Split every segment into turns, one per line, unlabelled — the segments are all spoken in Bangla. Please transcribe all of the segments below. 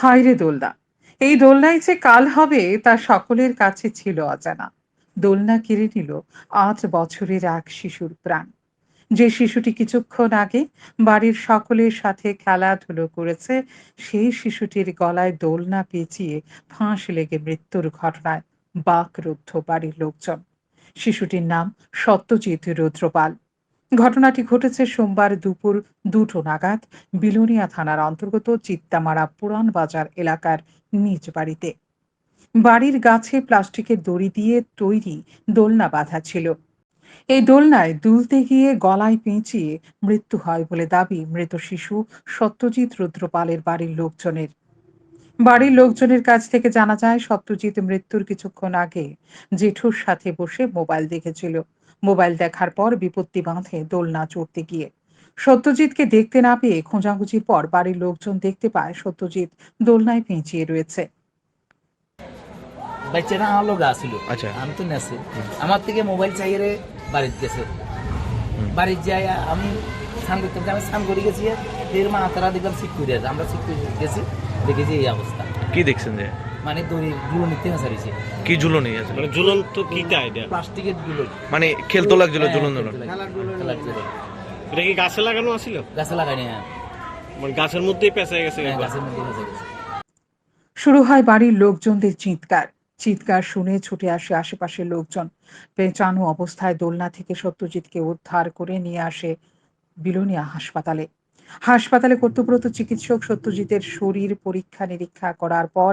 হায় রে দোলনা এই দোলনায় যে কাল হবে তা সকলের কাছে ছিল অজানা দোলনা কেড়ে নিল আট বছরের এক শিশুর প্রাণ যে শিশুটি কিছুক্ষণ আগে বাড়ির সকলের সাথে খেলাধুলো করেছে সেই শিশুটির গলায় দোলনা পেঁচিয়ে ফাঁস লেগে মৃত্যুর ঘটনায় বাকরুদ্ধ বাড়ির লোকজন শিশুটির নাম সত্যজিৎ রুদ্রপাল ঘটনাটি ঘটেছে সোমবার দুপুর দুটো নাগাদ বিলোনিয়া থানার অন্তর্গত চিত্তামারা পুরান বাজার এলাকার নিজ বাড়িতে বাড়ির গাছে প্লাস্টিকের দড়ি দিয়ে তৈরি দোলনা বাঁধা ছিল এই দোলনায় দুলতে গিয়ে গলায় পেঁচিয়ে মৃত্যু হয় বলে দাবি মৃত শিশু সত্যজিৎ রুদ্রপালের বাড়ির লোকজনের বাড়ির লোকজনের কাছ থেকে জানা যায় সত্যজিৎ মৃত্যুর কিছুক্ষণ আগে জেঠুর সাথে বসে মোবাইল দেখেছিল মোবাইল দেখার পর বিপত্তি বাঁধে দোলনা চড়তে গিয়ে সত্যজিৎকে দেখতে না পেয়ে খোঁজাখুঁজির পর বাড়ির লোকজন দেখতে পায় সত্যজিৎ দোলনায় পেঁচিয়ে রয়েছে
বাচ্চারা আমার লোক আসিল আচ্ছা আমি তো নেছি আমার থেকে মোবাইল চাইয়ে বাড়িতে গেছে বাড়িতে যাই আমি স্নান করতে আমি স্নান করে গেছি এর মা তারা দেখলাম শিখ করে আমরা শিখ করে গেছি দেখেছি এই অবস্থা কি দেখছেন যে মানে কি আছে মানে তো কি তা প্লাস্টিকের মানে খেলতো লাগছিল হ্যাঁ, এটা কি গাছে লাগানো আছিল গাছে লাগাইনি হ্যাঁ মানে গাছের মধ্যেই পেঁচে গেছে হ্যাঁ, গাছের মধ্যেই পেঁচে গেছে শুরু হয় বাড়ির লোকজনদের চিৎকার চিৎকার শুনে ছুটে আসে আশেপাশের লোকজন পেঁচানো অবস্থায় দোলনা থেকে সত্যজিৎকে উদ্ধার করে নিয়ে আসে বিলোনিয়া হাসপাতালে হাসপাতালে কর্তব্যরত চিকিৎসক সত্যজিতের শরীর পরীক্ষা নিরীক্ষা করার পর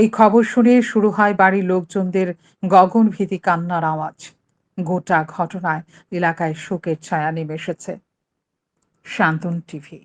এই খবর শুনে শুরু হয় বাড়ির লোকজনদের গগনভীতি কান্নার আওয়াজ গোটা ঘটনায় এলাকায় শোকের ছায়া নেমে এসেছে শান্তন টিভি